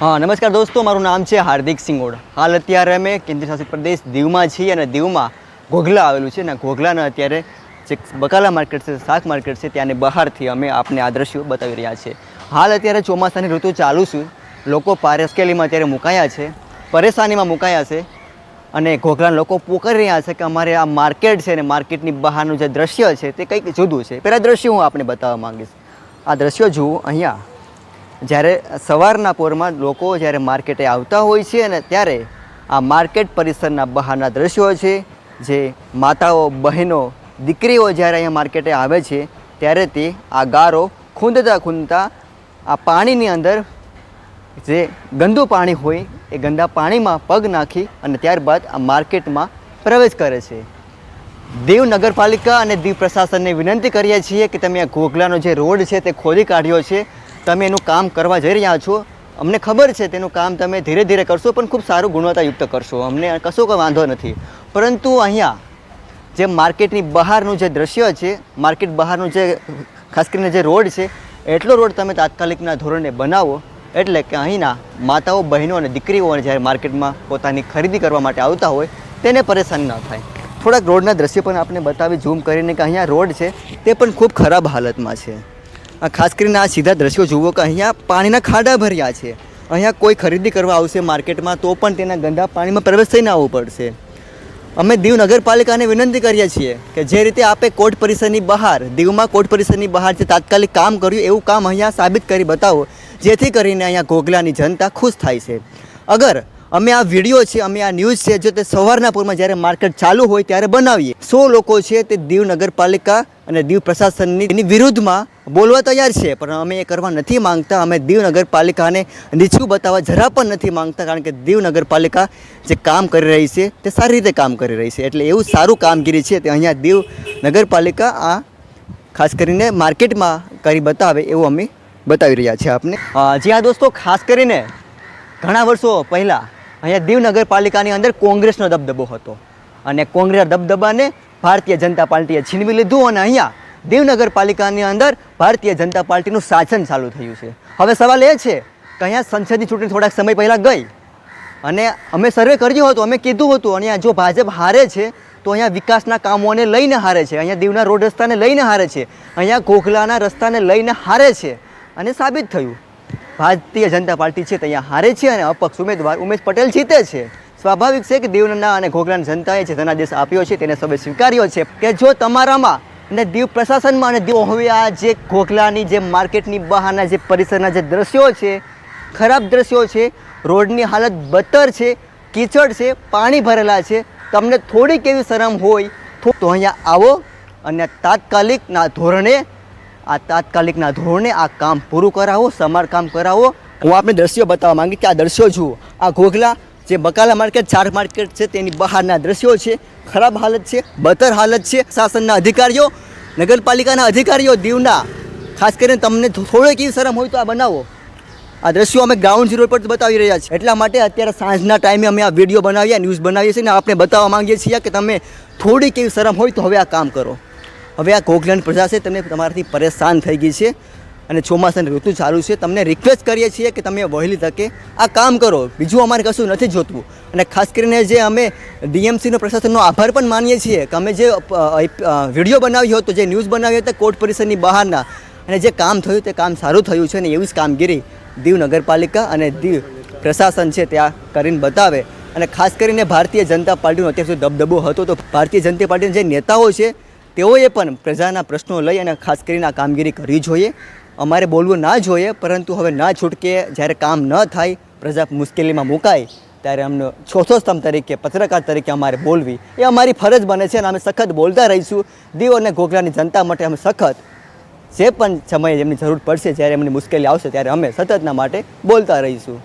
હા, નમસ્કાર દોસ્તો, મારું નામ છે હાર્દિક સિંગોડ. હાલ અત્યારે અમે કેન્દ્ર શાસિત પ્રદેશ દીવમાં છીએ અને દીવમાં ઘોઘલા આવેલું છે અને ઘોઘલાના અત્યારે જે બકાલા માર્કેટ છે, શાક માર્કેટ છે, ત્યાંની બહારથી અમે આપને આ દ્રશ્યો બતાવી રહ્યા છીએ. હાલ અત્યારે ચોમાસાની ઋતુ ચાલુ છે. લોકો પારેસ્કેલીમાં અત્યારે મુકાયા છે, પરેશાનીમાં મુકાયા છે અને ઘોઘલાના લોકો પોકારી રહ્યા છે કે અમારે આ માર્કેટ છે ને માર્કેટની બહારનું જે દ્રશ્ય છે તે કંઈક જુદું છે. પહેલાં દ્રશ્ય હું આપને બતાવવા માગીશ. આ દ્રશ્યો જુઓ અહીંયા. જ્યારે સવારના પોરમાં લોકો જ્યારે માર્કેટે આવતા હોય છે અને ત્યારે આ માર્કેટ પરિસરના બહારના દ્રશ્યો છે, જે માતાઓ, બહેનો, દીકરીઓ જ્યારે અહીંયા માર્કેટે આવે છે, ત્યારે તે આ ગારો ખૂંદતા ખૂંદતા આ પાણીની અંદર જે ગંદુ પાણી હોય એ ગંદા પાણીમાં પગ નાખી અને ત્યારબાદ આ માર્કેટમાં પ્રવેશ કરે છે. દીવ નગરપાલિકા અને દીવ પ્રશાસનને વિનંતી કરીએ છીએ કે તમે આ ઘોઘલાનો જે રોડ છે તે ખોદી કાઢ્યો છે તમે એનું કામ કરવા જઈ રહ્યા છો, અમને ખબર છે તેનું કામ તમે ધીરે ધીરે કરશો, પણ ખૂબ સારું ગુણવત્તાયુક્ત કરશો. અમને કશો કોઈ વાંધો નથી. પરંતુ અહીંયા જે માર્કેટની બહારનું જે દ્રશ્ય છે, માર્કેટ બહારનું જે, ખાસ કરીને જે રોડ છે, એટલો રોડ તમે તાત્કાલિકના ધોરણે બનાવો, એટલે કે અહીંના માતાઓ, બહેનો અને દીકરીઓ જ્યારે માર્કેટમાં પોતાની ખરીદી કરવા માટે આવતા હોય, તેને પરેશાન ન થાય. થોડાક રોડના દ્રશ્ય પણ આપણે બતાવી, ઝૂમ કરીને કે અહીંયા રોડ છે, તે પણ ખૂબ ખરાબ હાલતમાં છે. ખાસ કરીને આ સીધા દ્રશ્યો જુઓ કે અહીંયા પાણીના ખાડા ભર્યા છે. અહીંયા કોઈ ખરીદી કરવા આવશે માર્કેટમાં તો પણ તેના ગંદા પાણીમાં પ્રવેશ થઈને આવવું પડશે. અમે દીવ નગરપાલિકાને વિનંતી કરીએ છીએ કે જે રીતે આપે કોર્ટ પરિસરની બહાર, દીવમાં કોર્ટ પરિસરની બહાર જે તાત્કાલિક કામ કર્યું, એવું કામ અહીંયા સાબિત કરી બતાવો, જેથી કરીને અહીંયા ઘોઘલાની જનતા ખુશ થાય છે. અગર અમે આ વીડિયો છે, અમે આ ન્યૂઝ છે, જો તે સવારના પૂરમાં જ્યારે માર્કેટ ચાલુ હોય ત્યારે બનાવીએ. સો લોકો છે તે દીવ નગરપાલિકા અને દીવ પ્રશાસનની વિરુદ્ધમાં બોલવા તૈયાર છે. પણ અમે એ કરવા નથી માંગતા. અમે દીવ નગરપાલિકાને નીચું બતાવવા જરા પણ નથી માંગતા, કારણ કે દીવ નગરપાલિકા જે કામ કરી રહી છે તે સારી રીતે કામ કરી રહી છે. એટલે એવું સારું કામગીરી છે તે અહીંયા દીવ નગરપાલિકા આ ખાસ કરીને માર્કેટમાં કરી બતાવે એવું અમે બતાવી રહ્યા છીએ આપને. જી હા દોસ્તો, ખાસ કરીને ઘણા વર્ષો પહેલાં અહીંયા દીવ નગરપાલિકાની અંદર કોંગ્રેસનો દબદબો હતો. અને કોંગ્રેસ દબદબાને ભારતીય જનતા પાર્ટીએ છીનવી લીધું અને અહીંયા દેવનગર પાલિકાની અંદર ભારતીય જનતા પાર્ટીનું શાસન ચાલુ થયું છે. હવે સવાલ એ છે કે અહીંયા સંસદની ચૂંટણી થોડાક સમય પહેલાં ગઈ અને અમે સર્વે કર્યું હતું, અમે કીધું હતું અહીંયા જો ભાજપ હારે છે, તો અહીંયા વિકાસના કામોને લઈને હારે છે, અહીંયા દીવના રોડ રસ્તાને લઈને હારે છે, અહીંયા ઘોઘલાના રસ્તાને લઈને હારે છે અને સાબિત થયું. ભારતીય જનતા પાર્ટી છે અહીંયા હારે છે અને અપક્ષ ઉમેદવાર ઉમેશ પટેલ જીતે છે. સ્વાભાવિક છે કે દીવના અને ઘોઘલાની જનતાએ જે ધનાદેશ આપ્યો છે તેને સૌએ સ્વીકાર્યો છે કે જો તમારામાં અને દીવ પ્રશાસનમાં અને દીવ હવે આ જે ઘોઘલાની જે માર્કેટની બહારના જે પરિસરના જે દ્રશ્યો છે, ખરાબ દ્રશ્યો છે, રોડની હાલત બતર છે, કીચડ છે, પાણી ભરેલા છે, તમને થોડીક એવી શરમ હોય તો અહીંયા આવો અને તાત્કાલિકના ધોરણે, આ તાત્કાલિકના ધોરણે આ કામ પૂરું કરાવો, સમારકામ કરાવો. હું આપને દ્રશ્યો બતાવવા માંગી કે આ દ્રશ્યો જુઓ. આ ઘોઘલા જે બકાલા માર્કેટ ચાર માર્કેટ છે, તેની બહારના દ્રશ્યો છે, ખરાબ હાલત છે, બતર હાલત છે. શાસનના અધિકારીઓ, નગરપાલિકાના અધિકારીઓ દીવના, ખાસ કરીને તમને થોડીક એવી શરમ હોય તો આ બનાવો. આ દ્રશ્યો અમે ગ્રાઉન્ડ ઝીરો પર બતાવી રહ્યા છીએ. એટલા માટે અત્યારે સાંજના ટાઈમે અમે આ વીડિયો બનાવીએ, ન્યૂઝ બનાવીએ છીએ ને આપણે બતાવવા માંગીએ છીએ કે તમે થોડીક એવી શરમ હોય તો હવે આ કામ કરો. હવે આ કોકલેન્ડ પ્રજા છે, તમે તમારાથી પરેશાન થઈ ગઈ છે. અને ચોમાસાની ઋતુ ચાલુ છે. તમને રિક્વેસ્ટ કરીએ છીએ કે તમે વહેલી તકે આ કામ કરો. બીજું અમારે કશું નથી જોતું. અને ખાસ કરીને જે અમે ડીએમસીનો પ્રશાસનનો આભાર પણ માનીએ છીએ કે અમે જે વીડિયો બનાવ્યો હતો, જે ન્યૂઝ બનાવ્યો હતો કોર્ટ પરિસરની બહારના, અને જે કામ થયું તે કામ સારું થયું છે અને એવી જ કામગીરી દીવ નગરપાલિકા અને દીવ પ્રશાસન છે ત્યાં કરીને બતાવે. અને ખાસ કરીને ભારતીય જનતા પાર્ટીનો અત્યાર સુધી દબદબો હતો તો ભારતીય જનતા પાર્ટીના જે નેતાઓ છે, તેઓએ પણ પ્રજાના પ્રશ્નો લઈ અને ખાસ કરીને આ કામગીરી કરવી જોઈએ. અમારે બોલવું ના જોઈએ, પરંતુ હવે ના છૂટકે જ્યારે કામ ન થાય, પ્રજા મુશ્કેલીમાં મુકાય, ત્યારે અમને ચોથો સ્તંભ તરીકે, પત્રકાર તરીકે અમારે બોલવી, એ અમારી ફરજ બને છે અને અમે સખત બોલતા રહીશું. દીવ અને ઘોઘલાની જનતા માટે અમે સખત, જે પણ સમયે એમની જરૂર પડશે, જ્યારે એમની મુશ્કેલી આવશે, ત્યારે અમે સતતના માટે બોલતા રહીશું.